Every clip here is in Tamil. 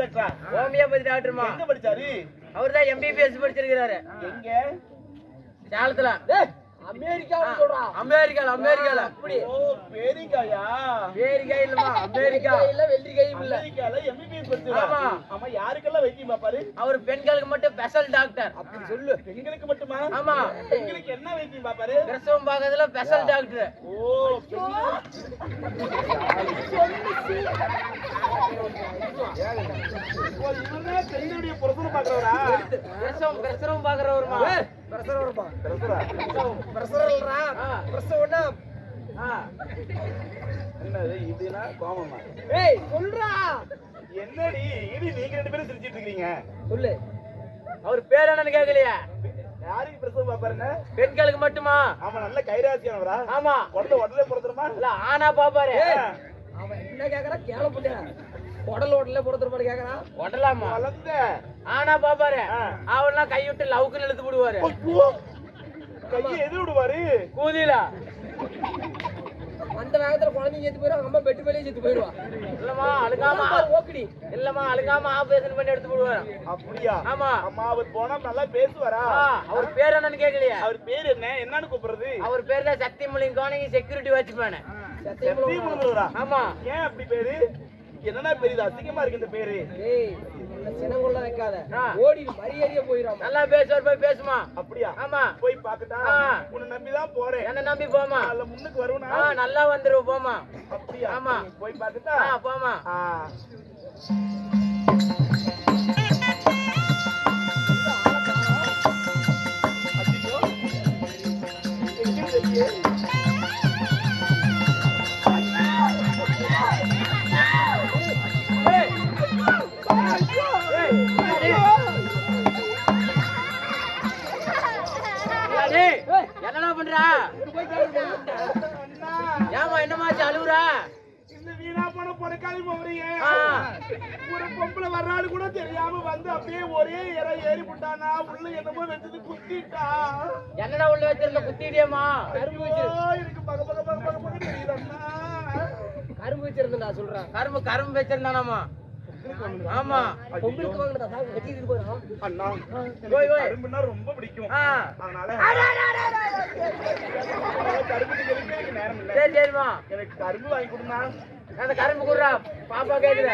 டாக்டரா ஹோமியோபதி டாக்டர்மா. எங்க படிச்சாரு? அவர் தான் எம்பிபிஎஸ் படிச்சிருக்கிறாரு. எங்க? சேலத்துல. அமெரிக்காவுல சொல்றான் அமெரிக்கால அமெரிக்கால. அப்படி. ஓ பேரிக்காயா? அமெரிக்கா. இல்ல வெள்ளரிக்காயும் இல்ல. அமெரிக்கால எம்பிபிஎஸ் ஆமா. ஆமா யாருக்கெல்லாம் வைத்தியம் பாப்பாரு அவர் பெண்களுக்கு மட்டும் ஸ்பெஷல் டாக்டர் அப்படி சொல்லு. பெண்களுக்கு மட்டுமா? ஆமா. பெண்களுக்கு என்ன வைத்தியம் பாப்பாரு பிரசவம் பார்க்கறதுல ஸ்பெஷல் டாக்டர் ஓ பெண்களுடைய பாக்குறவரா பிரசவம் பிரசவம் பார்க்கறவருமா? ஆ. பிரஷர் ஒண்ணா ஆ. என்னது இதுனா கோமமா? ஏய் சொல்றா. என்னடி இது நீங்க ரெண்டு பேரும் சிரிச்சிட்டு இருக்கீங்க. சொல்லு. அவர் பேர் என்னன்னு கேட்கலையா யாருக்கு பிரசவம் பாப்பாருங்க பெண்களுக்கு மட்டுமா? ஆமா நல்ல கைராசியானவரா? ஆமா. உடனே உடனே பிறந்துருமா இல்ல ஆனா பாப்பாரு. அவன் என்ன கேக்குறா கேள புண்ட உடல் உடல போடுறதுமாடி கேக்குறான் உடலாமா? வளர்ந்த. ஆனா பாப்பாரு. அவெல்லாம் கை விட்டு லவுக்குன்னு இழுத்து விடுவாரு! கையை எது விடுவாரு? கூதியில. அந்த வேகத்துல குழந்தைங்க செத்து போயிடும் அம்மா பெட்டு மேலேயே செத்து போயிடுவா இல்லம்மா அழுகாம ஓக்கடி? இல்லம்மா அழுகாம ஆபரேஷன் பண்ணி எடுத்து விடுவாரு. அப்படியா? ஆமா. அம்மா அவர் போனா நல்லா பேசுவாரா? அவர் பேர் என்னன்னு கேட்கலையா அவர் பேர் என்ன? என்னன்னு கூப்பிடுறது? அவர் பேர் தான் சக்தி மலிங்கானி செக்யூரிட்டி சக்தி முழுவதுரா ஆமா. ஏன் அப்படி பேரு? என்னன்னா பெரியது அசிங்கமா இருக்கு இந்த பேரு? சினங்கொள்ள வைக்காத. ஓடி மரியாதையா போயிடாம. நல்லா பேசுவார் போய் பேசுமா? அப்படியா? ஆமா. போய் பாக்கட்டா. உன்னை நம்பிதான் போறேன். என்ன நம்பி போமா? நல்ல முன்னுக்கு வருவனா? நல்லா வந்துருவோம் போமா. அப்படியா? ஆமா. போய் பாக்கட்டா ஆ போமா. ஆ. பண்றா? ஏமா என்னமாச்சு அழுவுறா? இந்த வீணா போன பொறுக்காதி போறியே ஆ. ஒரு பொம்பளை வர்றாரு கூட தெரியாம வந்து அப்படியே ஒரே இற ஏறி விட்டானா உள்ள என்னமோ வச்சது குத்திட்டா. என்னடா உள்ள வச்சிருந்த? குத்திட்டியம்மா. ஐயோ, எனக்கு பக பக பக பக பக தெரியுதண்ணா கரும்பு வச்சிருந்தேன் நான் சொல்றேன். கரும்பு கரும்பு வச்சிருந்தானாமா ஆமா. பொங்கலுக்கு வாங்கினதா அண்ணா ரொம்ப பிடிக்கும். அதனால கரும்பு திங்கிறதுக்கு எனக்கு நேரம் இல்ல சரி சரிம்மா எனக்கு கரும்பு வாங்கி கொடுண்ணா அந்த கரும்பு குடுறா. பாப்பா கேக்குற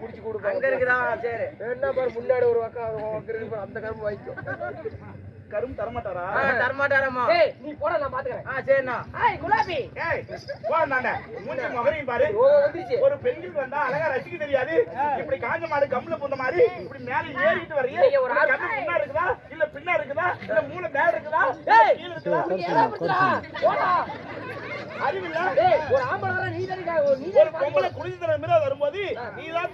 புடிச்சு கொடு அங்க இருக்குதா? சரி. என்ன பாரு முன்னாடி ஒரு பக்கம் அந்த கரும்பு வாங்கிக்கோ கரும்பு தரமாட்டாரா ஏய் நீ போட நான் பாத்துக்கறேன். ஆ சரிண்ணா. ஏய் குலாபி. ஏய் மூஞ்சி முகரையும் பாரு. ஓ வந்துருச்சு. ஒரு பெண்களுக்கு வந்தா அழகா ரசிக்க தெரியாது. இப்படி காஞ்ச மாடு கம்முல பூந்த மாதிரி இப்படி மேல ஏறிட்டு வரையே நீங்க ஒரு கண்ணு முன்னா இருக்குதா? இல்ல பின்னா இருக்குதா? இல்ல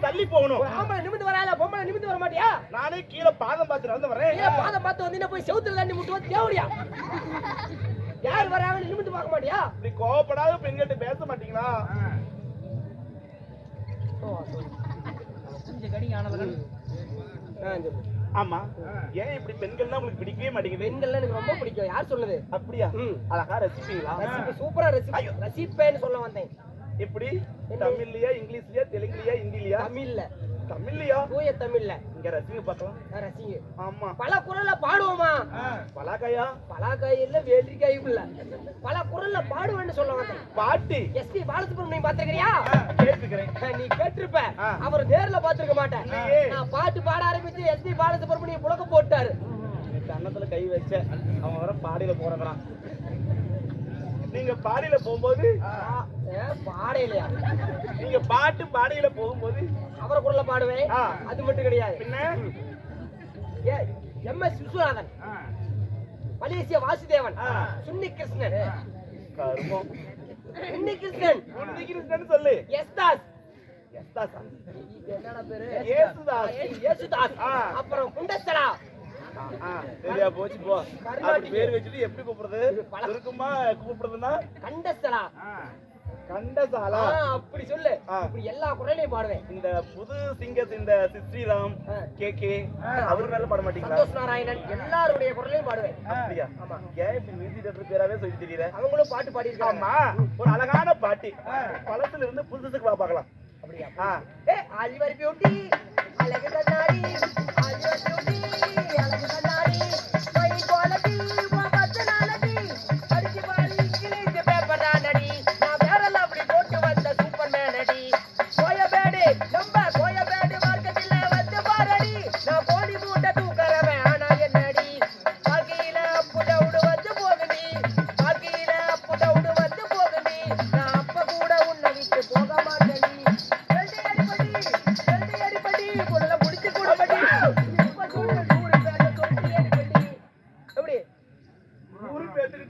தள்ளி போகணும். ஒரு ஆம்பளை நிமிந்து வரால பொம்பளை நிமிந்து வர மாட்டியா? நானே கீழே பாதம் பார்த்து நடந்து வரேன். பாதம் பார்த்து வந்து போய் செவுத்துல தண்ணி முட்டுவா தேவடியா? யார் நிமிந்து பார்க்க மாட்டியா? இப்படி கோவப்படாத பெண்கள்ட்ட பேச மாட்டீங்களா? ஆமா. ஏன் இப்படி பெண்கள்னா உங்களுக்கு பிடிக்கவே மாட்டேங்குது? பெண்கள்லாம் எனக்கு ரொம்ப பிடிக்கும். யார் சொன்னது அப்படியா. அழகா ரசிப்பீங்களா? ரசிப்பு சூப்பரா ரசிப்பு. ரசிப்பேன்னு சொல்ல வந்தேன். எப்படி? தமிழ்லயா இங்கிலீஷ்லயா தெலுங்குலயா ஹிந்திலயா தமிழ்ல. தமிழ்லயா? தூய தமிழ்ல. இங்க ரசிங்க பார்க்கலாம் ரசிங்க. ஆமா. பல குரல்ல பாடுவோமா? பலாக்காயா? பலாக்காய் இல்ல வேலிக்காயும் இல்ல. பல குரல்ல பாடுவேன்னு சொல்ல வந்தேன். பாட்டு. எஸ்பி பாலசுப்ரமணியம் பாத்துக்கிறியா கேட்டுக்கிறேன் நீ கேட்டிருப்ப. அவர் நேர்ல பாத்துருக்க மாட்டேன். நான் பாட்டு பாட ஆரம்பிச்சு எஸ்பி பாலசுப்ரமணியம் புழக்க போட்டாரு. கன்னத்துல கை வச்ச அவன் வர பாடியில போறதுறான். நீங்க பாடியில போகும்போது பாடையிலையா? நீங்க பாட்டு பாடியில போகும்போது அவரை குரல்ல பாடுவேன். அது மட்டும் கிடையாது. பின்ன? A M S Viswanathan. மலேசிய வாசுதேவன். சுன்னி கிருஷ்ணன். கருமம். சுன்னி கிருஷ்ணன். உன்னிக்கிறேன்னு சொல்லு. எஸ் தாஸ் எஸ்தாசா? இது என்னடா பேரு? ஏசுதாஸ். ஏசுதாஸ். அப்புறம் குண்டஸ்தலா ஆ, சரியா போச்சு போ. அப்படி பேர் வச்சுட்டு எப்படி கூப்பிடுறது? சுருக்கமா கூப்பிடுறதுன்னா கண்டஸ்தலா. கண்டசாலா. அப்படி சொல்லு. இப்படி எல்லா குரலையும் பாடுவேன். இந்த புது சிங்கர் இந்த ஸ்ரீராம். கே கே அவர் மேல பாட மாட்டீங்களா? சந்தோஷ் நாராயணன் எல்லாருடைய குரலையும் பாடுவேன். அப்படியா? ஆமா. ஏன் இப்படி மியூசிக் டேரக்டர் பேராவே சொல்லி தெரியல? அவங்களும் பாட்டு ஆமா. ஒரு அழகான பாட்டு. பழத்துல இருந்து புதுசுக்கு வா பார்க்கலாம். அப்படியா? ஏ ஆலிவர் பியூட்டி அழக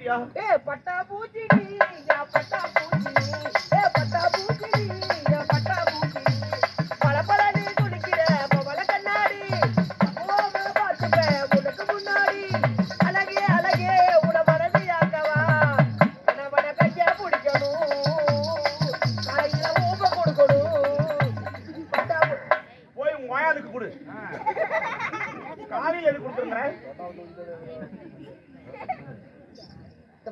இருப்பியா ஏ பட்டா பூச்சி பட்டா பூச்சி ஏ பட்டா பூச்சி பட்டா பூச்சி பல பல நீ துடிக்கிற பல கண்ணாடி. பார்த்துப்பேன் உனக்கு முன்னாடி. அழகே அழகே உன மனதியாக்கவா மன கைய பிடிக்கணும். அழகில ஊப்ப கொடுக்கணும். பட்டா போய் காலையில் எது கொடுத்துருந்தேன்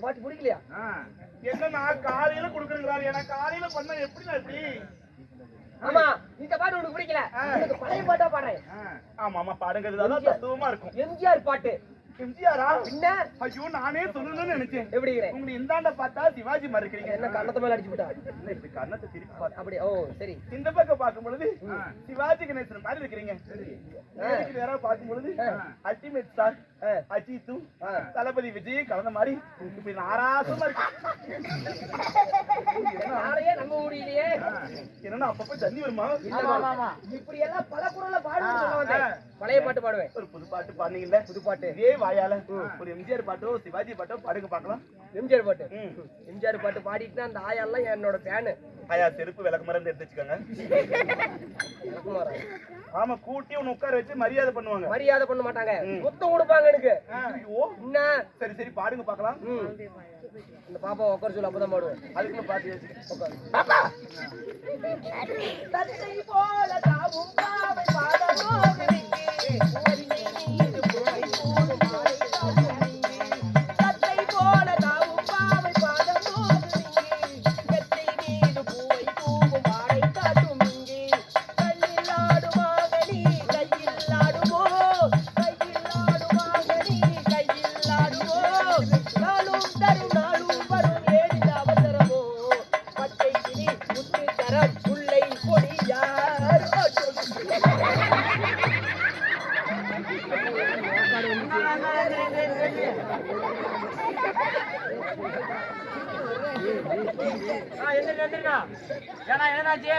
பாட்டு பிடிக்கலையா? என்னன்னா காலையில கொடுக்குறேங்கிறாரு எனக்கு காலையில பண்ண எப்படி நான் எப்படி ஆமா இந்த பாட்டு உனக்கு பிடிக்கல. பழைய பாட்டா பாடுறேன். ஆமா ஆமா பாடுங்கிறது தத்துவமா இருக்கும். எம்ஜிஆர் பாட்டு. எம்ஜிஆரா? பின்ன ஐயோ நானே சொல்லணும்னு நினைச்சேன். எப்படி உங்களை இந்தாண்ட பார்த்தா சிவாஜி மாதிரி இருக்கிறீங்க என்ன கண்ணத்தை மேல அடிச்சு விட்டா என்ன இப்படி கண்ணத்தை திருப்பி பார்த்தா. அப்படி ஓ சரி. இந்த பக்கம் பார்க்கும் பொழுது சிவாஜி கணேசன் மாதிரி இருக்கிறீங்க. நேரா பார்க்கும் பொழுது அல்டிமேட் தளபதி விஜய் கலந்த மாதிரி இப்படி நாராசமா இருக்கு. நம்ம ஊரிலேயே. என்னன்னா அப்பப்ப தண்ணி வருமா? இப்படி எல்லாம் பல குரல்ல வந்தேன். பழைய பாட்டு பாடுவேன். ஒரு புது பாட்டு பாடுனீங்கல்ல? புது பாட்டு இதே வாயால ஒரு எம்ஜிஆர் பாட்டோ சிவாஜி பாட்டோ பாடுங்க பார்க்கலாம். எம்ஜிஆர் பாட்டு. எம்ஜிஆர் பாட்டு பாடிட்டுனா அந்த ஆயெல்லாம் என்னோட ஃபேனு ஆயா செருப்பு விளக்கு மருந்து எடுத்து வச்சுக்கோங்க. ஆமா கூட்டி ஒன்னு உட்கார வச்சு மரியாதை பண்ணுவாங்க. மரியாதை பண்ண மாட்டாங்க. மொத்தம் கொடுப்பாங்க எனக்கு. ஐயோ. என்ன? சரி சரி பாடுங்க பார்க்கலாம். ம். இந்த பாப்பா உட்கார சொல்லு அப்பதான் பாடுவேன். அதுக்குன்னு பாட்டு வச்சுக்கேன் தத்தை போல தாவும் பாவை பாதமோகனிக்கு Gracias. ஏன்னா என்னாச்சு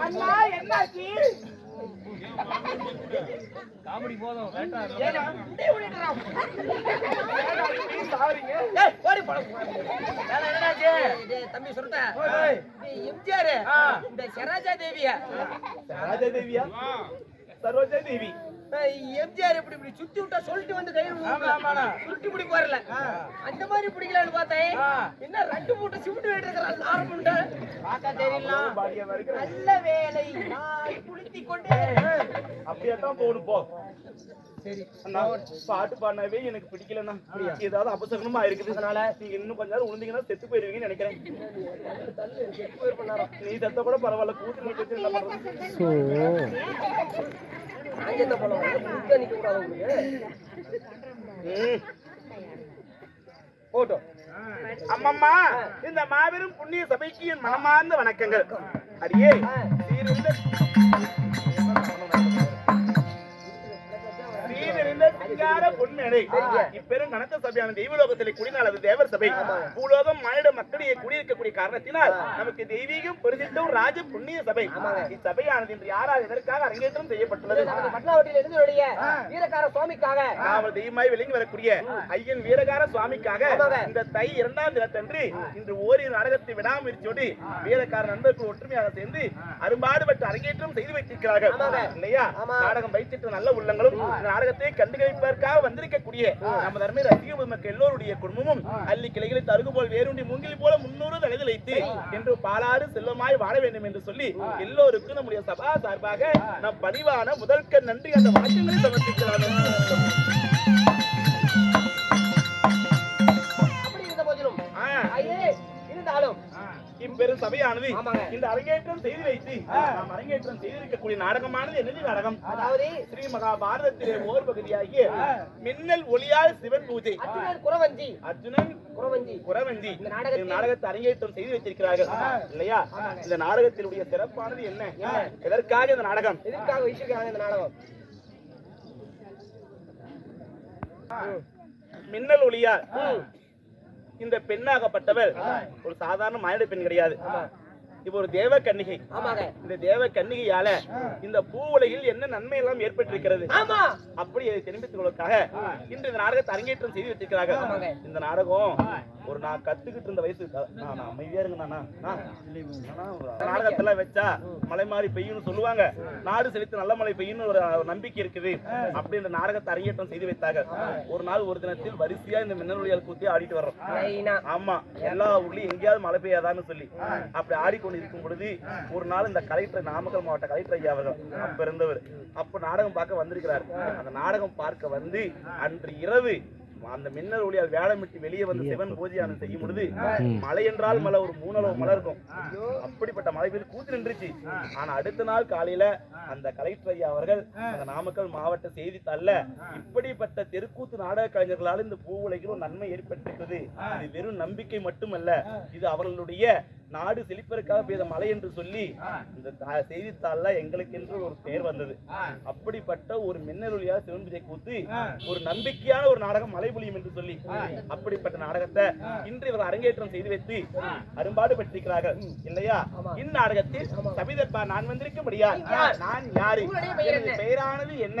அண்ணா என்னாச்சு? காமெடி போதும் கரெக்டா ஏன்னா ஏன்னா இப்படி சாவறீங்க ஏய், ஓடி என்னாச்சு? தம்பி. எம்ஜிஆர். இந்த சரோஜா தேவியா ராஜா தேவியா சரோஜா தேவி எம்ஜிஆர் இப்படி இப்படி சுத்தி விட்டா சொல்லிட்டு வந்து ஆமாண்ணா. சுருட்டி பிடி போறல. அந்த மாதிரி பிடிக்கலான்னு பார்த்தேன். என்ன ரெண்டு மூட்டை சிமெண்ட் வேட்டு இருக்கிறான் ஆரம்பிட்ட பார்த்தா இருக்கிற? நல்ல வேலை. நான் குளித்தி கொண்டே. அப்படியே தான் போகணும் போ. சரி. பாட்டு பாடினாவே எனக்கு பிடிக்கலண்ணா. ஏதாவது அபசகனமா இருக்குது. அதனால நீங்க இன்னும் கொஞ்ச நேரம் உழுந்தீங்கன்னா செத்து போயிருவீங்கன்னு நினைக்கிறேன். நீ செத்த கூட பரவாயில்ல. கூத்து நீ வச்சு என்ன நிக்க கூடாது உங்களுக்கு. போட்டோம் அம்மம்மா இந்த மாபெரும் புண்ணிய சபைக்கு என் மனமார்ந்த வணக்கங்கள். அடியே சிங்கார பொன்மேடை. இப்பெரும் கணக்க சபையான தெய்வலோகத்திலே குடிநாள் அது தேவர் சபை. பூலோகம் மானிட மக்களிடையே குடியிருக்கக்கூடிய காரணத்தினால் நமக்கு தெய்வீகம் பெருதிட்டும் ராஜ புண்ணிய சபை. இச்சபையானது இன்று யாரால் எதற்காக அரங்கேற்றம் செய்யப்பட்டுள்ளது? எழுந்தருடைய வீரக்கார சுவாமிக்காக. நாமல் தெய்வமாய் விளங்கி வரக்கூடிய ஐயன் வீரகார சுவாமிக்காக இந்த தை இரண்டாம் தினத்தன்று இன்று ஓரிரு நாடகத்தை விடாமுயற்சியோடு வீரக்கார நண்பர்கள் ஒற்றுமையாக சேர்ந்து அரும்பாடுபட்டு அரங்கேற்றம் செய்து வைத்திருக்கிறார்கள். இல்லையா? நாடகம் வைத்திட்ட நல்ல உள்ளங்களும் நாடகத்தை கண்டுகளிப்பதற்காக வந்திருக்கக்கூடிய நமது அருமை ரசிக மக்கள் எல்லோருடைய குடும்பமும் அள்ளி கிளைகளை தருகு போல் வேறுண்டி மூங்கில் போல முன்னூறு தலைகள் வைத்து என்று பாலாறு செல்வமாய் வாழ வேண்டும் என்று சொல்லி எல்லோருக்கும் நம்முடைய சபா சார்பாக நம் பதிவான முதற்க நன்றி அந்த வாக்கியங்களை சமர்ப்பிக்கிறார்கள். இப்பெரும் சபையானது. இந்த அரங்கேற்றம் செய்து வைத்து நாம் அரங்கேற்றம் செய்திருக்கக்கூடிய நாடகமானது என்னது நாடகம்? அதாவது ஸ்ரீ மகாபாரதத்திலே ஓர் பகுதியாகிய மின்னல் ஒளியால் சிவன் பூஜை. குறவஞ்சி. அர்ஜுனன் குறவஞ்சி. குறவந்தி இந்த நாடகத்தை அரங்கேற்றம் செய்து வைத்திருக்கிறார்கள். இல்லையா? இந்த நாடகத்தினுடைய சிறப்பானது என்ன? எதற்காக இந்த நாடகம்? எதற்காக வச்சிருக்காங்க இந்த நாடகம்? மின்னல் ஒளியால். இந்த பெண்ணாகப்பட்டவர் ஒரு சாதாரண மானிட பெண் கிடையாது. இப்போ ஒரு தேவ கன்னிகை. இந்த தேவ கன்னிகையால இந்த பூ உலகில் என்ன நன்மை எல்லாம் ஏற்பட்டிருக்கிறது அப்படி அதை தெரிவித்துக் கொள்வதற்காக இன்று இந்த நாடகத்தை அரங்கேற்றம் செய்து வச்சிருக்கிறாங்க ஆமாங்க. இந்த நாடகம் ஒரு நான் கத்துக்கிட்டு இருந்த வயசு. நான் அமைதியா இருங்க நானா? நாடகத்துல வச்சா மலை மாறி பெய்யும்னு சொல்லுவாங்க. நாடு செழித்து நல்ல மழை பெய்யும்னு ஒரு நம்பிக்கை இருக்குது. அப்படி இந்த நாடகத்தை அரங்கேற்றம் செய்து வைத்தாங்க ஒரு நாள் ஒரு தினத்தில் வரிசையா இந்த மின்னலுடையால் கூத்தி ஆடிட்டு வர்றோம். ஆமா. எல்லா ஊர்லயும் எங்கேயாவது மழை பெய்யாதான்னு சொல்லி. அப்படி ஆடிக்கொண்டு இருக்கும் பொழுது ஒரு நாள் இந்த கலெக்டர் நாமக்கல் மாவட்ட கலெக்டர் ஐயா அவர்கள் அப்ப இருந்தவர் அப்ப நாடகம் பார்க்க வந்திருக்கிறார். அந்த நாடகம் பார்க்க வந்து அன்று இரவு அந்த மின்னல் ஒளியால் வேளமிட்டு வெளியே வந்து சிவன் பூஜையானம் செய்யும் பொழுது மழை என்றால் மழை ஒரு மூணளவு மழை இருக்கும். அப்படிப்பட்ட மழை பெய்து கூத்து நின்றுச்சு. ஆனா அடுத்த நாள் காலையில அந்த கலெக்டர் ஐயா அவர்கள் அந்த நாமக்கல் மாவட்ட செய்தித்தாள்ல இப்படிப்பட்ட தெருக்கூத்து நாடக கலைஞர்களால் இந்த பூ உலகிலும் நன்மை ஏற்பட்டிருக்கிறது. இது வெறும் நம்பிக்கை மட்டுமல்ல இது அவர்களுடைய நாடு செழிப்பதற்காக பெய்த மழை என்று சொல்லி இந்த செய்தித்தாள்ல எங்களுக்கு என்று ஒரு பெயர் வந்தது. அப்படிப்பட்ட ஒரு மின்னல் ஒளியாக சிவன் விஜய் கூத்து ஒரு நம்பிக்கையான ஒரு நாடகம் மழை பொழியும் என்று சொல்லி அப்படிப்பட்ட நாடகத்தை இன்று இவர் அரங்கேற்றம் செய்து வைத்து அரும்பாடு பெற்றிருக்கிறார்கள். இல்லையா? இந்நாடகத்தில் சபிதர்பா நான் வந்திருக்கும்படியா நான் யாரு? பெயரானது என்ன?